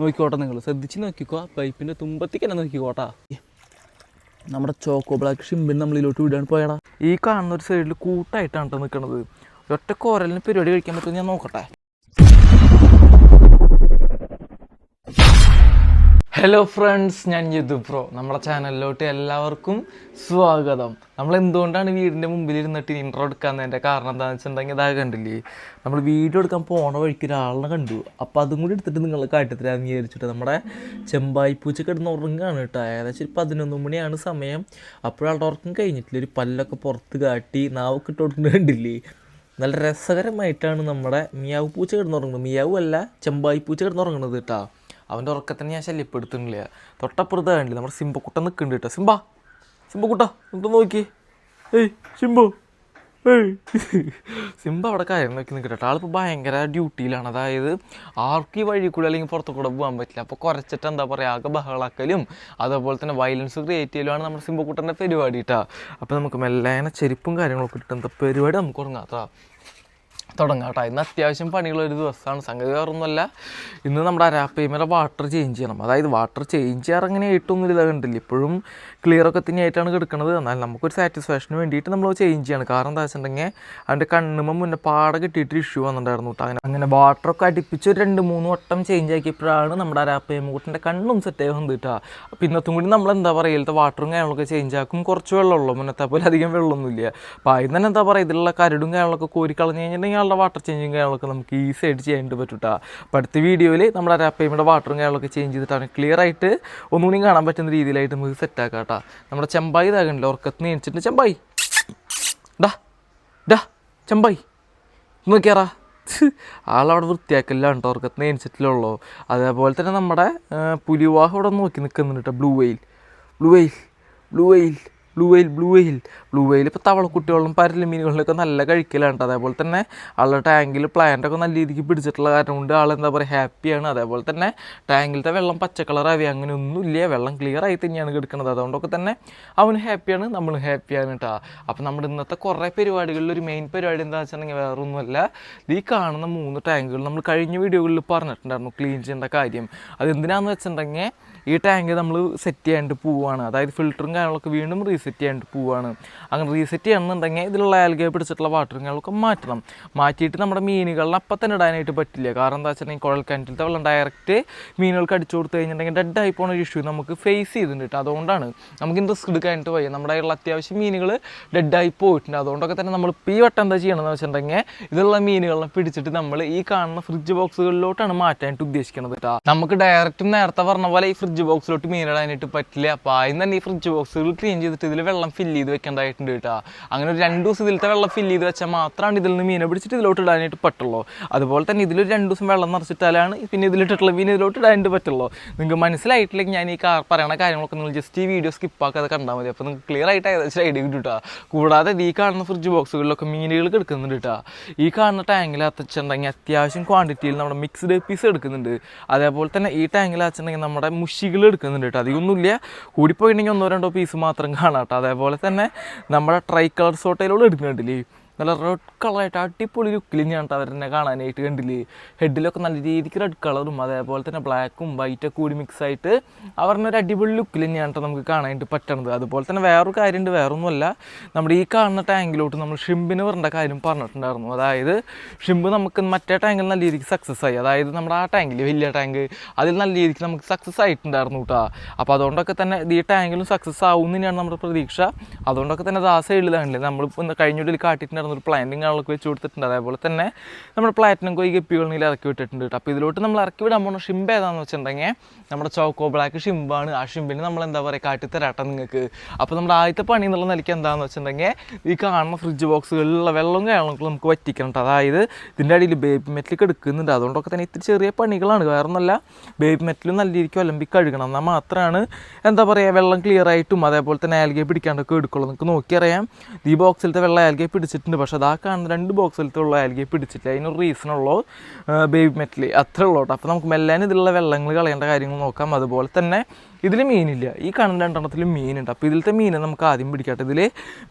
നോക്കിക്കോട്ടെ നിങ്ങൾ ശ്രദ്ധിച്ച് നോക്കിക്കോ. പൈപ്പിന്റെ തുമ്പത്തേക്ക് തന്നെ നോക്കിക്കോട്ടാ. നമ്മുടെ ചോക്കോ ബ്ലാക്ക് ഷിമ്പിൻ നമ്മളിലോട്ട് വിടാൻ പോയടാ. ഈ കാണുന്ന ഒരു സൈഡിൽ കൂട്ടായിട്ടാണ് കേട്ടോ നിൽക്കുന്നത് ഒറ്റ കോരലിന് പരിപാടി കഴിക്കാൻ പറ്റുമെന്ന് ഞാൻ നോക്കട്ടെ. ഹലോ ഫ്രണ്ട്സ് ഞാൻ യദു പ്രോ നമ്മുടെ ചാനലിലോട്ട് എല്ലാവർക്കും സ്വാഗതം. നമ്മൾ എന്തുകൊണ്ടാണ് വീടിന്റെ മുമ്പിൽ ഇരുന്നിട്ട് ഇൻട്രോ എടുക്കാമെന്നതിന്റെ കാരണം എന്താണെന്ന് വെച്ചിട്ടുണ്ടെങ്കിൽ ഇതാ കണ്ടില്ലേ? നമ്മൾ വീഡിയോ എടുക്കാൻ പോണ വഴിക്ക് ഒരാളിനെ കണ്ടു. അപ്പോൾ അതും കൂടി എടുത്തിട്ട് നിങ്ങൾ കാട്ടിത്തരാൻ വിചാരിച്ചിട്ട് നമ്മുടെ ചെമ്പായി പൂച്ച കിടന്ന് ഉറങ്ങുകയാണ് കേട്ടോ. ഏകദേശം പതിനൊന്ന് മണിയാണ് സമയം. അപ്പോഴാളുടെ ഉറക്കം കഴിഞ്ഞിട്ടില്ല. ഒരു പല്ലൊക്കെ പുറത്ത് കാട്ടി നാവൊക്കെ ഇട്ട് കണ്ടില്ലേ? നല്ല രസകരമായിട്ടാണ് നമ്മുടെ മിയാവ് പൂച്ച കിടന്നുറങ്ങുന്നത് മിയാവ് അല്ല ചെമ്പായി പൂച്ച കിടന്നുറങ്ങുന്നത് കേട്ടോ. അവന്റെ ഉറക്കത്തിന് ഞാൻ ശല്യപ്പെടുത്തുന്നില്ല തൊട്ടപ്പുറത്ത് കണ്ടില്ല നമ്മുടെ സിംബക്കുട്ട നിൽക്കുന്നുണ്ട് കേട്ടോ. സിംബ സിംബക്കുട്ട എന്നിട്ട് നോക്കി. ഏയ് സിംബു ഏയ്. സിംബ അവിടെ കാര്യം നോക്കി നിൽക്കട്ടെ ആളിപ്പോൾ ഭയങ്കര ഡ്യൂട്ടിയിലാണ്. അതായത് ആർക്കും ഈ വഴി കൂടെ അല്ലെങ്കിൽ പുറത്തു കൂടെ പോകാൻ പറ്റില്ല. അപ്പോൾ കുറച്ചിട്ട് എന്താ പറയുക ആകെ ബഹളാക്കലും അതേപോലെ തന്നെ വയലൻസ് ക്രിയേറ്റ് ചെയ്യലുമാണ് നമ്മുടെ സിംബക്കുട്ടന്റെ പരിപാടി കേട്ടോ. അപ്പോൾ നമുക്ക് മെല്ലേനെ ചെരുപ്പും കാര്യങ്ങളൊക്കെ എന്താ പരിപാടി നമുക്ക് തുടങ്ങാം തുടങ്ങാം കേട്ടോ. ഇന്ന് അത്യാവശ്യം പണിയുള്ള ഒരു ദിവസമാണ്. സംഗതി വേറൊന്നുമല്ല. ഇന്ന് നമ്മുടെ അരാപ്പയിമേലെ വാട്ടർ ചേഞ്ച് ചെയ്യണം. അതായത് വാട്ടർ ചേഞ്ച് ചെയ്യാറ് അങ്ങനെ ഏറ്റവും ഇതാ കണ്ടില്ല? ഇപ്പോഴും ക്ലിയർ ഒക്കെ തന്നെയായിട്ടാണ് കിടക്കുന്നത് എന്നാൽ നമുക്കൊരു സാറ്റിസ്ഫാക്ഷന് വേണ്ടിയിട്ട് നമ്മൾ ചേഞ്ച് ചെയ്യണം. കാരണം എന്താ വെച്ചിട്ടുണ്ടെങ്കിൽ അതിന്റെ കണ്ണുമ്പോൾ മുന്നേ പാടെ കിട്ടിയിട്ട് ഇഷ്യൂ വന്നിട്ടുണ്ടായിരുന്നു കേട്ടോ. അങ്ങനെ അങ്ങനെ വാട്ടറൊക്കെ അടുപ്പിച്ച് ഒരു രണ്ട് മൂന്ന് വട്ടം ചേഞ്ച് ആക്കിയപ്പോഴാണ് നമ്മുടെ അരാപ്പയ്മൂട്ടിന്റെ കണ്ണും സെറ്റ് ആയി വന്നിട്ടാ അപ്പോൾ ഇന്നത്തും കൂടി നമ്മൾ എന്താ പറയുക ഇതിലത്തെ വാട്ടറും കാര്യങ്ങളൊക്കെ ചേഞ്ച് ആക്കും. കുറച്ച് വെള്ളമുള്ളൂ. മുന്നത്തെ പോലെ അധികം വെള്ളമൊന്നുമില്ല. അപ്പോൾ അതിന് തന്നെ എന്താ പറയുക ഇതിലുള്ള കരടും കാര്യങ്ങളൊക്കെ കോരിക്കളഞ്ഞ് കഴിഞ്ഞിട്ടുണ്ടെങ്കിൽ ആളുടെ വാട്ടർ ചേഞ്ചും കാര്യങ്ങളൊക്കെ നമുക്ക് ഈസി ആയിട്ട് ചെയ്യാനായിട്ട് പറ്റും കേട്ടോ അപ്പോൾ അടുത്ത വീഡിയോയിൽ നമ്മൾ നമ്മുടെ അരാപ്പയ്മയുടെ വാട്ടറും കാര്യങ്ങളൊക്കെ ചേഞ്ച് ചെയ്തിട്ടാണ് ക്ലിയർ ആയിട്ട് ഒന്നുകൂടി കാണാൻ പറ്റുന്ന രീതിയിലായിട്ട് നമുക്ക് സെറ്റാക്കാം കേട്ടോ നമ്മുടെ ചെമ്പായി ഇതാകണില്ല ഉറക്കത്തിന് എണിച്ചിട്ട് ചെമ്പായി. ഡാ ഡാ ചെമ്പായി. നോക്കിയാറാ. ആളവിടെ വൃത്തിയാക്കില്ല കേട്ടോ ഉറക്കത്തിന് എണിച്ചിട്ടില്ലുള്ളൂ അതേപോലെ തന്നെ നമ്മുടെ ആ, പുലിവാഹം ഇവിടെ നോക്കി നിൽക്കുന്നുണ്ട് കേട്ടോ blue whale blue whale blue whale blue whale blue whale blue whale ഇപ്പോൾ തവളക്കുട്ടികളും പരലും മീനുകളിലൊക്കെ നല്ല കഴിക്കലാണ്. അതേപോലെ തന്നെ ആളുടെ ടാങ്കിൽ പ്ലാന്റൊക്കെ നല്ല രീതിക്ക് പിടിച്ചിട്ടുള്ള കാരണം കൊണ്ട് ആൾ എന്താ പറയുക ഹാപ്പിയാണ് അതേപോലെ തന്നെ ടാങ്കിലത്തെ വെള്ളം പച്ച കളറാവി അങ്ങനെ ഒന്നുമില്ല. വെള്ളം ക്ലിയർ ആയി തന്നെയാണ് കിടക്കുന്നത്. അതുകൊണ്ടൊക്കെ തന്നെ അവൻ ഹാപ്പിയാണ് നമ്മൾ ഹാപ്പിയാണ് കേട്ടോ അപ്പോൾ നമ്മുടെ ഇന്നത്തെ കുറേ പരിപാടികളിൽ ഒരു മെയിൻ പരിപാടി എന്താ വെച്ചിട്ടുണ്ടെങ്കിൽ വേറെ ഒന്നുമല്ല ഈ കാണുന്ന മൂന്ന് ടാങ്കുകൾ നമ്മൾ കഴിഞ്ഞ വീഡിയോകളിൽ പറഞ്ഞിട്ടുണ്ടായിരുന്നു ക്ലീൻ ചെയ്യേണ്ട കാര്യം. അത് എന്തിനാന്ന് വെച്ചിട്ടുണ്ടെങ്കിൽ ഈ ടാങ്ക് നമ്മൾ സെറ്റ് ചെയ്യാണ്ട് പോവുകയാണ് അതായത് ഫിൽറ്ററും കാര്യങ്ങളൊക്കെ വീണ്ടും റീസെറ്റ് ചെയ്യാണ്ട് പോവുകയാണ് അങ്ങനെ റീസെറ്റ് ചെയ്യണമെന്നുണ്ടെങ്കിൽ ഇതിലുള്ള ആൽഗയെ പിടിച്ചിട്ടുള്ള വാട്ടറും കാര്യങ്ങളൊക്കെ മാറ്റണം. മാറ്റിയിട്ട് നമ്മുടെ മീനുകളിൽ അപ്പം തന്നെ ഇടാനായിട്ട് പറ്റില്ല. കാരണം എന്താ വെച്ചിട്ടുണ്ടെങ്കിൽ കുഴൽ കിണറ്റിൽ വെള്ളം ഡയറക്റ്റ് മീനുകൾക്ക് അടിച്ചു കൊടുത്തു കഴിഞ്ഞിട്ടുണ്ടെങ്കിൽ ഡെഡ് ആയി പോകുന്ന ഒരു ഇഷ്യൂ നമുക്ക് ഫേസ് ചെയ്തിട്ടുണ്ട് അതുകൊണ്ടാണ് നമുക്ക് ഇന്ന് റിസ്ക് എടുക്കാനായിട്ട് വയ്യ. നമ്മുടെ കയ്യിലുള്ള അത്യാവശ്യം മീനുകൾ ഡെഡായി പോയിട്ടുണ്ട്. അതുകൊണ്ടൊക്കെ തന്നെ നമ്മൾ ഈ വട്ടം എന്താ ചെയ്യണമെന്ന് വെച്ചിട്ടുണ്ടെങ്കിൽ ഇതിലുള്ള മീനുകളെ പിടിച്ചിട്ട് നമ്മൾ ഈ കാണുന്ന ഫ്രിഡ്ജ് ബോക്സുകളിലോട്ടാണ് മാറ്റാനായിട്ട് ഉദ്ദേശിക്കുന്നത് കേട്ടോ നമുക്ക് ഡയറക്റ്റ് നേരത്തെ പറഞ്ഞ പോലെ ഈ ഫ്രിഡ്ജ് ബോക്സിലോട്ട് മീനിടാനായിട്ട് പറ്റില്ല. അപ്പോൾ ആദ്യം തന്നെ ഈ ഫ്രിഡ്ജ് ബോക്സുകൾ ക്ലീൻ ചെയ്തിട്ട് ഇതിൽ വെള്ളം ഫില്ല് ചെയ്ത് വെക്കേണ്ടതായിട്ടുണ്ട് കേട്ടോ. അങ്ങനെ ഒരു രണ്ട് ദിവസം ഇതിലത്തെ വെള്ളം ഫില്ല് ചെയ്ത് വെച്ചാൽ മാത്രമാണ് ഇതിൽ നിന്ന് മീനെ പിടിച്ചിട്ട് ഇതിലോട്ട് ഇടാനായിട്ട് പറ്റുള്ളൂ. അതുപോലെ തന്നെ ഇതിൽ രണ്ട് ദിവസം വെള്ളം നിറച്ചിട്ടാലാണ് പിന്നെ ഇതിലിട്ടിട്ടുള്ള മീൻ ഇതിലോട്ട് ഇടാനായിട്ട് പറ്റുള്ളൂ. നിങ്ങൾക്ക് മനസ്സിലായിട്ടില്ലെങ്കിൽ ഞാൻ ഈ പറയുന്ന കാര്യങ്ങളൊക്കെ നിങ്ങൾ ജസ്റ്റ് ഈ വീഡിയോ സ്കിപ്പ് ആക്കാതെ കണ്ടാൽ മതി. അപ്പോൾ നിങ്ങൾക്ക് ക്ലിയർ ആയിട്ട് ഏകദേശം ഐഡിയ കിട്ടും കേട്ടോ. കൂടാതെ ഈ കാണുന്ന ഫ്രിഡ്ജ് ബോക്സുകളിലൊക്കെ മീനുകൾ കിടക്കുന്നുണ്ട് കേട്ടോ. ഈ കാണുന്ന ടാങ്കിൽ അത്തച്ചുണ്ടെങ്കിൽ അത്യാവശ്യം ക്വാണ്ടിറ്റിയിൽ നമ്മുടെ മിക്സ്ഡ് പീസ് എടുക്കുന്നുണ്ട്. അതേപോലെ തന്നെ ഈ ടാങ്കിൽ അച്ഛനെങ്കിൽ നമ്മുടെ മുഷികൾ എടുക്കുന്നുണ്ട് കേട്ടോ. അധികമൊന്നുമില്ല. കൂടിപ്പോയിട്ടുണ്ടെങ്കിൽ ഒന്നോ രണ്ടോ പീസ് മാത്രം കാണാം കേട്ടോ. അതേപോലെ തന്നെ നമ്മുടെ ട്രൈ കളർ സോട്ടയിലൂടെ എടുക്കുന്നുണ്ടല്ലേ നല്ല റെഡ് കളറായിട്ട് അടിപൊളി ലുക്കിൽ ഞാൻ അവരെന്നെ കാണാനായിട്ട് കണ്ടില്ലേ? ഹെഡിലൊക്കെ നല്ല രീതിക്ക് റെഡ് കളറും അതേപോലെ തന്നെ ബ്ലാക്കും വൈറ്റൊക്കെ കൂടി മിക്സ് ആയിട്ട് അവരുടെ ഒരു അടിപൊളി ലുക്കിൽ തന്നെയാണ് നമുക്ക് കാണാനായിട്ട് പറ്റണത്. അതുപോലെ തന്നെ വേറൊരു കാര്യമുണ്ട് വേറൊന്നുമല്ല. നമ്മുടെ ഈ കാണുന്ന ടാങ്കിലോട്ട് നമ്മൾ ഷിമ്പിന് വരേണ്ട കാര്യം പറഞ്ഞിട്ടുണ്ടായിരുന്നു. അതായത് ഷിമ്പ് നമുക്ക് മറ്റേ ടാങ്കിൽ നല്ല രീതിക്ക് സക്സസ് ആയി. അതായത് നമ്മുടെ ആ ടാങ്കിൽ വലിയ ടാങ്ക് അതിൽ നല്ല രീതിക്ക് നമുക്ക് സക്സസ് ആയിട്ടുണ്ടായിരുന്നു കേട്ടോ അപ്പോൾ അതുകൊണ്ടൊക്കെ തന്നെ ഈ ടാങ്കിലും സക്സസ് ആവും തന്നെയാണ് നമ്മുടെ പ്രതീക്ഷ. അതുകൊണ്ടൊക്കെ തന്നെ ദാസ നമ്മളിപ്പോൾ നമ്മൾ ഇന്ന് കഴിഞ്ഞ വീട്ടിൽ കാട്ടിയിട്ടുണ്ടായിരുന്ന ഒരു പ്ലാന്റും കാണലൊക്കെ വെച്ച് കൊടുത്തിട്ടുണ്ട്. അതേപോലെ തന്നെ നമ്മുടെ പ്ലാറ്റിനും കോയി ഗപ്പികളിൽ ഇറക്കി വിട്ടിട്ടുണ്ട് കേട്ടോ അപ്പോൾ ഇതിലോട്ട് നമ്മൾ ഇറക്കി വിടാൻ പോകുന്ന ഷിമ്പ് ഏതാണെന്ന് വെച്ചിട്ടുണ്ടെങ്കിൽ നമ്മുടെ ചോക്കോ ബ്ലാക്ക് ഷിംബാണ് ആ ഷിംബിന് നമ്മൾ എന്താ പറയുക കാട്ടിത്തരാട്ടെ നിങ്ങൾക്ക്. അപ്പോൾ നമ്മുടെ ആദ്യത്തെ പണി എന്നുള്ള നിലയ്ക്ക് എന്താണെന്ന് വെച്ചിട്ടുണ്ടെങ്കിൽ ഈ കാണുന്ന ഫ്രിഡ്ജ് ബോക്സുകളിലുള്ള വെള്ളവും കാര്യങ്ങളൊക്കെ നമുക്ക് വറ്റിക്കണം അതായത് ഇതിന്റെ അടിയിൽ ബേബി മെറ്റലൊക്കെ എടുക്കുന്നുണ്ട്. അതുകൊണ്ടൊക്കെ തന്നെ ഇത്തിരി ചെറിയ പണികളാണ്. വേറെ ഒന്നല്ല ബേബി മെറ്റിലും നല്ല രീതിക്ക് ഒലമ്പി കഴുകണം. എന്നാൽ മാത്രമാണ് എന്താ പറയുക വെള്ളം ക്ലിയർ ആയിട്ടും അതേപോലെ തന്നെ ആൽഗയെ പിടിക്കാണ്ടൊക്കെ എടുക്കുള്ളൂ. നിങ്ങൾക്ക് നോക്കിയറിയാം. ഈ ബോക്സിലത്തെ വെള്ളം ആൽഗയെ പിടിച്ചിട്ടുണ്ട്. പക്ഷേ അതാ കാണുന്ന രണ്ട് ബോക്സിലത്തെ ഉള്ള ആൽഗയെ പിടിച്ചിട്ടില്ല. അതിനൊരു റീസൺ ഉള്ളോ? ബേബി മെറ്റൽ അത്രേ ഉള്ളൂ കേട്ടോ. അപ്പോൾ നമുക്ക് മെല്ലാൻ ഇതിലുള്ള വെള്ളങ്ങൾ കളയേണ്ട കാര്യങ്ങൾ നോക്കാം. അതുപോലെ തന്നെ ഇതിൽ മീനില്ല. ഈ കാണുന്ന രണ്ടെണ്ണത്തിൽ മീനുണ്ട്. അപ്പോൾ ഇതിലത്തെ മീനെ നമുക്ക് ആദ്യം പിടിക്കട്ടെ ഇതിൽ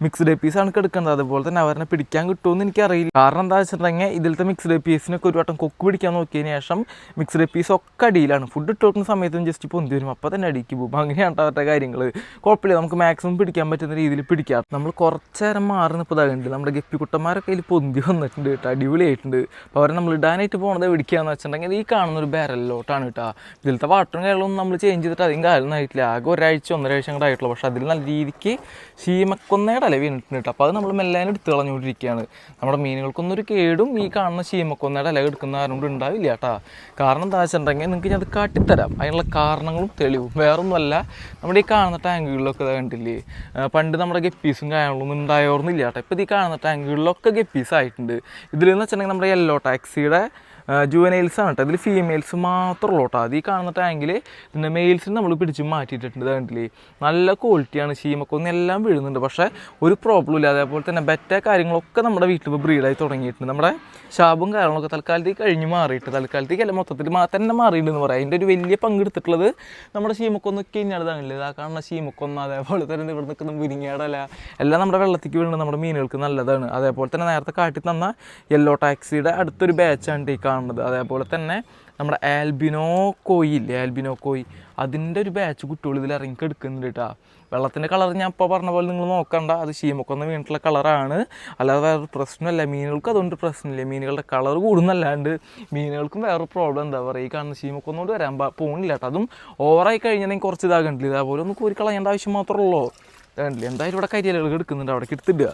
മിക്സ്ഡ് പീസാണ് കിടക്കുന്നത് അതുപോലെ തന്നെ അവരെ പിടിക്കാൻ കിട്ടുമെന്ന് എനിക്കറിയില്ല. കാരണം എന്താ വെച്ചിട്ടുണ്ടെങ്കിൽ ഇതിലത്തെ മിക്സ്ഡ് പീസിനൊക്കെ ഒരു വട്ടം കൊക്ക് പിടിക്കാൻ നോക്കിയതിന് ശേഷം മിക്സ്ഡ് പീസ് ഒക്കെ അടിയിലാണ്. ഫുഡ് ഇട്ട് കൊടുക്കുന്ന സമയത്തും ജസ്റ്റ് പൊന്തി വരും. അപ്പോൾ തന്നെ അടിക്ക് പോകും. അങ്ങനെയാണ് അവരുടെ കാര്യങ്ങൾ കുഴപ്പമില്ല. നമുക്ക് മാക്സിമം പിടിക്കാൻ പറ്റുന്ന രീതിയിൽ പിടിക്കാം. നമ്മൾ കുറച്ച് നേരം മാറി നിൽപ്പതാകുന്നുണ്ട് നമ്മുടെ ഗപ്പിക്കുട്ടന്മാരൊക്കെ ഇതിൽ പൊന്തി വന്നിട്ടുണ്ട് കേട്ടോ. അടിപൊളിയായിട്ടുണ്ട്. അപ്പോൾ അവരെ നമ്മൾ ഇടാനായിട്ട് പോകുന്നത് പിടിക്കുകയെന്ന് വെച്ചിട്ടുണ്ടെങ്കിൽ ഈ കാണുന്ന ഒരു ബാരലിലോട്ടാണ് കേട്ടോ. ഇതിലത്തെ വാട്ടറും കാര്യങ്ങളൊന്നും നമ്മൾ ചേഞ്ച് ചെയ്തിട്ട് അധികം കാലമൊന്നും ആയിട്ടില്ല ആകെ ഒരാഴ്ച ഒന്നര ആഴ്ച കൂടെ ആയിട്ടുള്ളൂ. പക്ഷേ അതിൽ നല്ല രീതിക്ക് ശീമക്കൊന്നയുടെ അല വീണിട്ടുണ്ട് അപ്പോൾ അത് നമ്മൾ മെല്ലാനും എടുത്ത് കളഞ്ഞുകൊണ്ടിരിക്കുകയാണ്. നമ്മുടെ മീനുകൾക്കൊന്നും ഒരു കേടും ഈ കാണുന്ന ശീമക്കൊന്നയുടെ ഇല എടുക്കുന്ന കൊണ്ട് ഉണ്ടാവില്ല കേട്ടോ. കാരണം എന്താ വെച്ചിട്ടുണ്ടെങ്കിൽ നിങ്ങൾക്ക് ഞാൻ അത് കാട്ടിത്തരാം. അതിനുള്ള കാരണങ്ങളും തെളിവും. വേറൊന്നുമല്ല നമ്മുടെ ഈ കാണുന്ന ടാങ്കുകളിലൊക്കെ കണ്ടില്ലേ? പണ്ട് നമ്മുടെ ഗപ്പീസും കാര്യങ്ങളൊന്നും ഉണ്ടായോർന്നില്ല കേട്ടോ. ഇപ്പോൾ ഈ കാണുന്ന ടാങ്കുകളിലൊക്കെ ഗപ്പീസ് ആയിട്ടുണ്ട് ഇതിലെന്ന് വെച്ചിട്ടുണ്ടെങ്കിൽ നമ്മുടെ യെല്ലോ ടാക്സിയുടെ ജുവനൈൽസ് ആണ് ഇതിൽ ഫീമെയിൽസ് മാത്രമേ ഉള്ളൂ കേട്ടോ. അത് ഈ കാണുന്ന ടാങ്കിൽ പിന്നെ മെയിൽസിന് നമ്മൾ പിടിച്ച് മാറ്റിയിട്ടുണ്ട് കണ്ടില്ലേ? നല്ല ക്വാളിറ്റിയാണ് ശീമക്കൊന്നും എല്ലാം വീഴുന്നുണ്ട്. പക്ഷേ ഒരു പ്രോബ്ലം ഇല്ല. അതേപോലെ തന്നെ ബെറ്റ കാര്യങ്ങളൊക്കെ നമ്മുടെ വീട്ടിൽ ഇപ്പോൾ ബ്രീഡായി തുടങ്ങിയിട്ടുണ്ട്. നമ്മുടെ ശാപും കാര്യങ്ങളൊക്കെ തൽക്കാലത്തേക്ക് കഴിഞ്ഞ് മാറിയിട്ട് തൽക്കാലത്തേക്ക് അല്ല മൊത്തത്തിൽ തന്നെ മാറിയിട്ടുണ്ടെന്ന് പറയാം. അതിന്റെ ഒരു വലിയ പങ്കെടുത്തിട്ടുള്ളത് നമ്മുടെ ശീമക്കൊന്നൊക്കെ കഴിഞ്ഞാൽ ഇതാണല്ലേ ഇതാ കാണുന്ന ശീമക്കൊന്ന് അതേപോലെ തന്നെ ഇവിടെ നിൽക്കുന്ന മുരിങ്ങയുടെ എല്ലാം നമ്മുടെ വെള്ളത്തേക്ക് വീഴുന്നത് നമ്മുടെ മീനുകൾക്ക് നല്ലതാണ്. അതേപോലെ തന്നെ നേരത്തെ കാട്ടി തന്ന യെല്ലോ ടാക്സിയുടെ അടുത്തൊരു ബാച്ചാണ് ഈ കാണുന്നത്. അതേപോലെ തന്നെ നമ്മുടെ ആൽബിനോ കോയി ഇല്ലേ ആൽബിനോ കോയി. അതിന്റെ ഒരു ബാച്ച് കുട്ടികൾ ഇതിൽ ഇറങ്ങി എടുക്കുന്നുണ്ട് കേട്ടോ വെള്ളത്തിന്റെ കളർ ഞാൻ ഇപ്പോൾ പറഞ്ഞ പോലെ നിങ്ങൾ നോക്കണ്ട. അത് ശീമക്കൊന്ന വീണിട്ടുള്ള കളറാണ് അല്ലാതെ വേറൊരു പ്രശ്നമല്ല. മീനുകൾക്ക് അതുകൊണ്ട് പ്രശ്നമില്ല. മീനുകളുടെ കളർ കൂടുന്നല്ലാണ്ട് മീനുകൾക്കും വേറൊരു പ്രോബ്ലം എന്താ പറയുക? ഈ കാണുന്ന ശീമക്കൊന്നുകൊണ്ട് വരാൻ പോകുന്നില്ല കേട്ടോ അതും ഓവറായി കഴിഞ്ഞാൽ കുറച്ച് ഇതാകണ്ടില്ല. ഇതേപോലെ ഒന്ന് കോരി കളയേണ്ട ആവശ്യം മാത്രമേ ഉള്ളൂ. കണ്ടില്ല? എന്തായാലും ഇവിടെ കരിയലുകൾ എടുക്കുന്നുണ്ട്. അവിടെ എടുത്തിടുക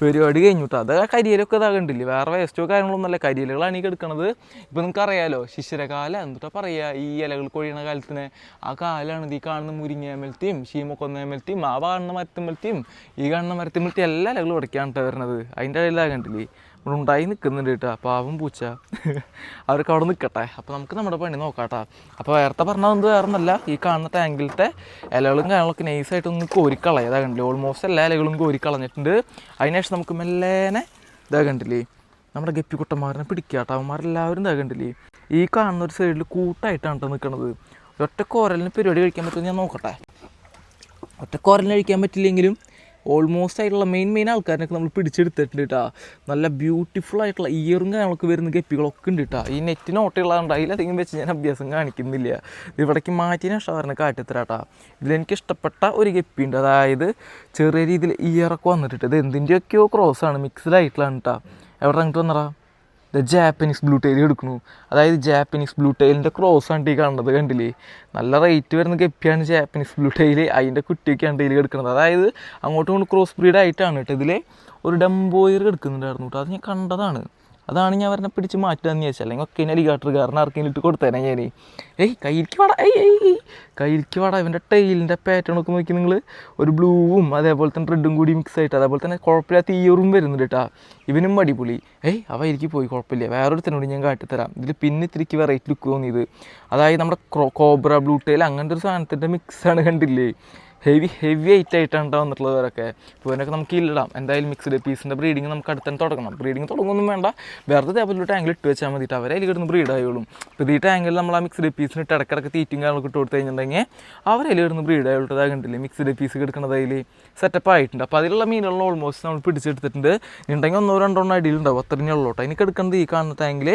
പരിപാടി കഴിഞ്ഞു കേട്ടോ അത് കരിയലൊക്കെ ഇതാ കണ്ടില്ല? വേറെ വേസ്റ്റോ കാര്യങ്ങളൊന്നുമല്ല കരിയലുകളാണ് ഈ എടുക്കണത് ഇപ്പം നിങ്ങൾക്ക് അറിയാലോ ശിശിരകാലം എന്തുട്ടാ പറയുക ഈ ഇലകൾ കൊഴിയണ കാലത്തിന് ആ കാലാണ് ഈ കാണുന്ന മുരിങ്ങേമലത്തെയും ശീമക്കൊന്നേമലത്തെയും ആ കാണുന്ന മരത്തുമ്പലത്തെയും ഈ കാണുന്ന മരത്തുമ്പലത്തെയും എല്ലാ ഇലകളും ഉടക്കാണ് വരുന്നത്. അതിന്റെ ഇടയിലാണ് കണ്ടില്ലേ? ഇവിടെ ഉണ്ടായി നിൽക്കുന്നുണ്ട് കേട്ടോ. പാവം പൂച്ച. അവർക്ക് അവിടെ നിൽക്കട്ടെ അപ്പോൾ നമുക്ക് നമ്മുടെ പണി നോക്കാട്ടോ. അപ്പോൾ നേരത്തെ പറഞ്ഞത് എന്ത് വേറൊന്നല്ല. ഈ കാണുന്ന ടാങ്കിലത്തെ ഇലകളും കാര്യങ്ങളൊക്കെ നൈസായിട്ട് ഒന്ന് കോരിക്കളയാം. ഇതാ കണ്ടില്ലേ? ഓൾമോസ്റ്റ് എല്ലാ ഇലകളും കോരിക്കളഞ്ഞിട്ടുണ്ട്. അതിനുശേഷം നമുക്ക് മെല്ലേനെ ഇതാ കണ്ടില്ലേ? നമ്മുടെ ഗപ്പിക്കുട്ടന്മാരനെ പിടിക്കാട്ടോ. അവന്മാരെല്ലാവരും ഇതാ കണ്ടില്ലേ? ഈ കാണുന്ന ഒരു സൈഡിൽ കൂട്ടായിട്ടാണ് കേട്ടോ നിൽക്കുന്നത് ഒറ്റ കോരലിന് പരിപാടി കഴിക്കാൻ പറ്റുമെന്ന് ഞാൻ നോക്കട്ടെ. ഒറ്റക്കോരലിന് കഴിക്കാൻ പറ്റില്ലെങ്കിലും ഓൾമോസ്റ്റ് ആയിട്ടുള്ള മെയിൻ മെയിൻ ആൾക്കാരനൊക്കെ നമ്മൾ പിടിച്ചെടുത്തിട്ടുണ്ട് കേട്ടോ നല്ല ബ്യൂട്ടിഫുൾ ആയിട്ടുള്ള ഇയറും കാര്യങ്ങളൊക്കെ വരുന്ന ഗപ്പികളൊക്കെ ഉണ്ട് കേട്ടോ ഈ നെറ്റിന് ഓട്ടയുള്ളതുകൊണ്ട് അതിലധികം വെച്ച് ഞാൻ അഭ്യാസം കാണിക്കുന്നില്ല. ഇവിടേക്ക് മാറ്റിയ ഷവറിനെ കാട്ടിത്തരാട്ടാ ഇതിലെനിക്ക് ഇഷ്ടപ്പെട്ട ഒരു ഗപ്പി ഉണ്ട്. അതായത് ചെറിയ രീതിയിൽ ഇയറൊക്കെ വന്നിട്ടുണ്ട് ഇത് എന്തിന്റെയൊക്കെയോ ക്രോസാണ് മിക്സ്ഡ് ആയിട്ടുള്ളതാണ് കേട്ടോ എവിടെ അങ്ങോട്ട് വന്നറാ ദ ജാപ്പനീസ് ബ്ലൂ ടൈൽ എടുക്കണു. അതായത് ജാപ്പനീസ് ബ്ലൂ ടൈലിന്റെ ക്രോസ് ആണ് ഈ കാണുന്നത് കണ്ടില്ലേ? നല്ല റേറ്റ് വരുന്ന ഗപ്പിയാണ് ജാപ്പനീസ് ബ്ലൂ ടൈൽ അതിന്റെ കുട്ടിയൊക്കെയാണ് ഇതിൽ എടുക്കുന്നത് അതായത് അങ്ങോട്ടും ഇങ്ങോട്ടും ക്രോസ് ബ്രീഡ് ആയിട്ടാണ് കേട്ടോ ഇതിൽ ഒരു ഡംബോയർ എടുക്കുന്നുണ്ടായിരുന്നു കേട്ടോ. അത് ഞാൻ കണ്ടതാണ്. അതാണ് ഞാൻ അവരെ പിടിച്ച് മാറ്റാന്ന് ചോദിച്ചാൽ അല്ലെങ്കിൽ ഒക്കെ അലിഗാട്ടർ കാരണം ആർക്കെങ്കിലും ഇട്ട് കൊടുത്തേനെ ഞാൻ ഏയ് കയ്യിലേക്ക് വാടാ. ഏയ് ഏയ് കയ്യിലേക്ക് വാടാ. ഇവന്റെ ടൈലിന്റെ പാറ്റേൺ ഒക്കെ നോക്കി നിങ്ങൾ ഒരു ബ്ലൂവും അതേപോലെ തന്നെ റെഡും കൂടി മിക്സ് ആയിട്ട് അതേപോലെ തന്നെ കുഴപ്പമില്ലാത്ത ഈയറും വരുന്നുണ്ട് കേട്ടോ. ഇവനും അടിപൊളി. ഏയ് അവ എനിക്ക് പോയി. കുഴപ്പമില്ല. വേറൊരുത്തനോട് ഞാൻ കാട്ടിത്തരാം. ഇതിൽ പിന്നെ ഇത്തിരിക്ക് വെറൈറ്റി ലുക്ക് തോന്നിയത്. അതായത് നമ്മുടെ കോബ്ര ബ്ലൂ ടൈൽ അങ്ങനത്തെ ഒരു സാധനത്തിന്റെ മിക്സാണ് കണ്ടില്ലേ? ഹെവി ഹെവി ഐറ്റ് ആയിട്ടാണ് കേട്ടോ വന്നിട്ടുള്ളവരൊക്കെ ഇപ്പോൾ ഇവനൊക്കെ നമുക്ക് ഇല്ലിടാം എന്തായാലും മിക്സ്ഡ് പീസിന്റെ ബ്രീഡിങ് നമുക്ക് അടുത്ത് തന്നെ തുടങ്ങണം. ബ്രീഡിങ് തുടങ്ങുമൊന്നും വേണ്ട. വെറുതെ അതേപോലെ ഒരു ടാങ്കിൽ ഇട്ട് വെച്ചാൽ മതിയിട്ട് അവരെ ബ്രീഡ് ആയുള്ളൂ ഇപ്പോൾ ഈ ടാങ്കിൽ നമ്മൾ ആ മിക്സ്ഡ് പീസിന് ഇട്ട് ഇടക്കിടക്ക് തീറ്റും ഇട്ട് കൊടുത്തു കഴിഞ്ഞിട്ടുണ്ടെങ്കിൽ അവരതിൽ കിടന്ന് ബ്രീഡ് ആയുള്ളൂ കണ്ടില്ലേ? മിക്സ്ഡ് പീസ് കിടക്കുന്നത് സെറ്റപ്പ് ആയിട്ടുണ്ട്. അപ്പോൾ അതിലുള്ള മീനുകളിൽ ഓൾമോസ്റ്റ് നമ്മൾ പിടിച്ചെടുത്തിട്ടുണ്ട്. ഉണ്ടെങ്കിൽ ഒന്നോ രണ്ടോ എണ്ണം അടിയിലുണ്ടാവും. അത്രയും ഉള്ളൂട്ടോ എനിക്ക് എടുക്കുന്നത് ഈ കാണുന്ന ടാങ്കിൽ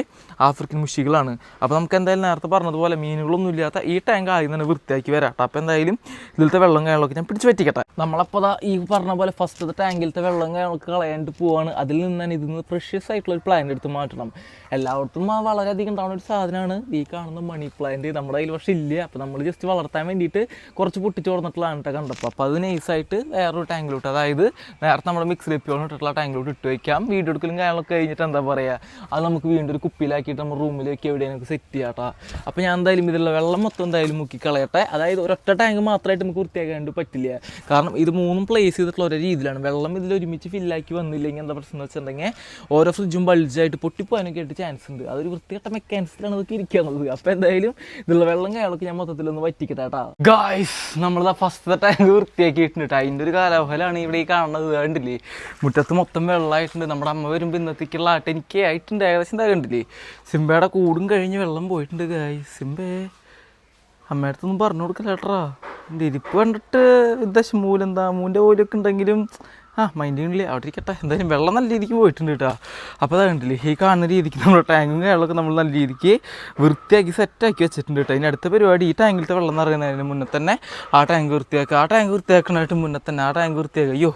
ആഫ്രിക്കൻ മുഷികളാണ്. അപ്പോൾ നമുക്ക് എന്തായാലും നേരത്തെ പറഞ്ഞതുപോലെ മീനുകളൊന്നും ഇല്ലാത്ത ഈ ടാങ്ക് ആദ്യം തന്നെ വൃത്തിയാക്കി വരാം അപ്പോൾ എന്തായാലും ഇതിലത്തെ വെള്ളം കാര്യങ്ങളൊക്കെ ഞാൻ പിടിച്ച് പറ്റിക്കട്ടെ. നമ്മളപ്പോൾ ഈ പറഞ്ഞ പോലെ ഫസ്റ്റത്തെ ടാങ്കിലത്തെ വെള്ളം കാര്യങ്ങളൊക്കെ കളയാണ്ട് പോവാണ്. അതിൽ നിന്ന് നിന്നാണ് ഇതിൽ പ്രഷ്യസ് ആയിട്ടുള്ള ഒരു പ്ലാന്റ് എടുത്ത് മാറ്റണം. എല്ലായിടത്തും വളരെയധികം ഉണ്ടാവുന്ന ഒരു സാധനമാണ് ഈ കാണുന്ന മണി പ്ലാന്റ് നമ്മുടെ കയ്യിൽ പക്ഷേ ഇല്ല. അപ്പോൾ നമ്മൾ ജസ്റ്റ് വളർത്താൻ വേണ്ടിയിട്ട് കുറച്ച് പൊട്ടിച്ചു കൊടുത്തിട്ടുള്ളതാണ് കേട്ടോ കണ്ടപ്പോൾ അപ്പോൾ അത് നൈസായിട്ട് വേറൊരു ടാങ്കിലോട്ട് അതായത് നേരത്തെ നമ്മൾ മിക്സ് ലപ്പിയോൺ ഇട്ടിട്ടുള്ള ടാങ്കിലോട്ട് ഇട്ട് വയ്ക്കാം വീഡിയോ എടുക്കലും കാര്യങ്ങളൊക്കെ കഴിഞ്ഞിട്ട് എന്താ പറയുക അത് നമുക്ക് വീണ്ടും ഒരു കുപ്പിയിലാക്കിയിട്ട് നമ്മൾ റൂമിലേക്ക് എവിടെയാണ് സെറ്റ് ചെയ്യാട്ടാ അപ്പോൾ ഞാൻ എന്തായാലും ഇതിലുള്ള വെള്ളം മൊത്തം എന്തായാലും മുക്കി കളയട്ടെ. അതായത് ഒരൊറ്റ ടാങ്ക് മാത്രമായിട്ട് നമുക്ക് വൃത്തിയാക്കാണ്ട് പറ്റില്ല. കാരണം ഇത് മൂന്നും പ്ലേസ് ചെയ്തിട്ടുള്ള ഒരേ രീതിയിലാണ്. വെള്ളം ഇതിൽ ഒരുമിച്ച് ഫില്ലാക്കി വന്നില്ലെങ്കിൽ എന്താ പ്രശ്നം എന്ന് വെച്ചിട്ടുണ്ടെങ്കിൽ ഓരോ ഫ്രിഡ്ജും ബൾജായിട്ട് പൊട്ടിപ്പോകാനൊക്കെ ആയിട്ട് ചാൻസ് ഉണ്ട്. അതൊരു വൃത്തികെട്ട മെക്കാനിക്സിലാണ് അതൊക്കെ ഇരിക്കുന്നത് അപ്പോൾ എന്തായാലും ഇതിലുള്ള വെള്ളം കാര്യങ്ങളൊക്കെ ഞാൻ മൊത്തത്തിലൊന്ന് വറ്റിക്കട്ടെ കേട്ടോ ഗായ്സ് നമ്മളിതാ ഫസ്റ്റത്തെ ടാങ്ക് വൃത്തിയാക്കിയിട്ടുണ്ട് അതിന്റെ ഒരു കാലാവഹലാണ് ഇവിടെ ഈ കാണുന്നത്. കണ്ടില്ലേ? മുറ്റത്ത് മൊത്തം വെള്ളമായിട്ടുണ്ട്. നമ്മുടെ അമ്മ വരുമ്പോൾ ഇന്നത്തേക്കുള്ള ആട്ട് എനിക്ക് ആയിട്ടുണ്ട്. ഏകദേശം എന്താ കണ്ടില്ലേ? സിംബയുടെ കൂടും കഴിഞ്ഞ് വെള്ളം പോയിട്ടുണ്ട് ഗായ് സിംബേ അമ്മയടുത്തൊന്നും പറഞ്ഞു കൊടുക്കല്ലേട്ടാ എന്റെ ഇരിപ്പ് കണ്ടിട്ട് ദശമൂലം എന്താ? മൂന്റെ പോലെയൊക്കെ ഉണ്ടെങ്കിലും ആ മൈൻഡിങ്ങിൽ അവിടെ ഇരിക്കട്ടെ. എന്തായാലും വെള്ളം നല്ല രീതിക്ക് പോയിട്ടുണ്ട് കേട്ടോ. അപ്പോൾ അതാ കണ്ടില്ലേ ഈ കാണുന്ന രീതിക്ക് നമ്മുടെ ടാങ്കും കാര്യങ്ങളൊക്കെ നമ്മൾ നല്ല രീതിക്ക് വൃത്തിയാക്കി സെറ്റാക്കി വെച്ചിട്ടുണ്ട് കേട്ടോ. അതിന്റെ അടുത്ത പരിപാടി ഈ ടാങ്കിലത്തെ വെള്ളം എന്ന് പറയുന്നതിന് മുന്നേ തന്നെ ആ ടാങ്ക് വൃത്തിയാക്കുക. ആ ടാങ്ക് വൃത്തിയാക്കണമായിട്ട് മുന്നേ തന്നെ ആ ടാങ്ക് വൃത്തിയാക്കുക. അയ്യോ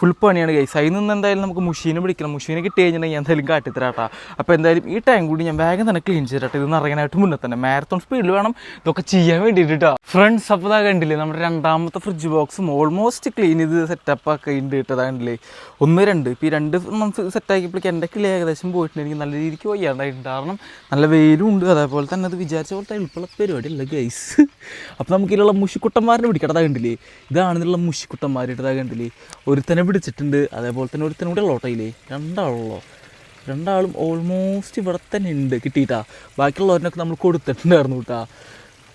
ഫുൾ പണിയാണ് കൈസ് അതിൽ നിന്ന് എന്തായാലും നമുക്ക് മുഷീനെ പിടിക്കണം. മുഷീനെ കിട്ടി കഴിഞ്ഞിട്ടുണ്ടെങ്കിൽ എന്തായാലും കാട്ടിത്തരാട്ടാ. അപ്പോൾ എന്തായാലും ഈ ടാങ്ക് കൂടി ഞാൻ വേഗം തന്നെ ക്ലീൻ ചെയ്തിട്ടെ. ഇത് നിറയാനായിട്ട് മുന്നേ തന്നെ മാരത്തോൺ സ്പീഡിൽ വേണം ഇതൊക്കെ ചെയ്യാൻ വേണ്ടിയിട്ട് കേട്ടോ ഫ്രണ്ട്സ് അപ്പോൾ ഇതാ കണ്ടില്ലേ നമ്മുടെ രണ്ടാമത്തെ ഫ്രിഡ്ജ് ബോക്സും ഓൾമോസ്റ്റ് ക്ലീൻ ചെയ്ത് സെറ്റപ്പ് ഒക്കെ ഉണ്ട് കേട്ടോ. അതാ കണ്ടില്ലേ ഒന്ന് രണ്ട്. ഇപ്പോൾ ഈ രണ്ട് മന്ത്സ് സെറ്റാക്കിയപ്പോഴേക്ക് എന്റെ കിളി ഏകദേശം പോയിട്ടുണ്ട് എനിക്ക് നല്ല രീതിക്ക് വയ്യാണ്ടായിട്ടുണ്ട്. കാരണം നല്ല വെയിലും ഉണ്ട്. അതേപോലെ തന്നെ അത് വിചാരിച്ച പോലത്തെ എളുപ്പമുള്ള പരിപാടിയല്ല ഗൈസ് അപ്പോൾ നമുക്ക് ഇതിലുള്ള മുഷിക്കുട്ടന്മാരിനെ പിടിക്കണം. അതാ കണ്ടില്ലേ ഇതാണെന്നുള്ള ഇട്ടതാ കണ്ടില്ലേ ഒരുത്തനെ പിടിച്ചിട്ടുണ്ട്. അതേപോലെ തന്നെ ഒരുത്തനും കൂടെ ഉള്ളോട്ടയില്ലേ? രണ്ടാളുള്ളോ? രണ്ടാളും ഓൾമോസ്റ്റ് ഇവിടെ തന്നെ ഉണ്ട് കിട്ടിയിട്ടാ. ബാക്കിയുള്ളവരിനൊക്കെ നമ്മൾ കൊടുത്തിട്ടുണ്ടായിരുന്നു കേട്ടാ.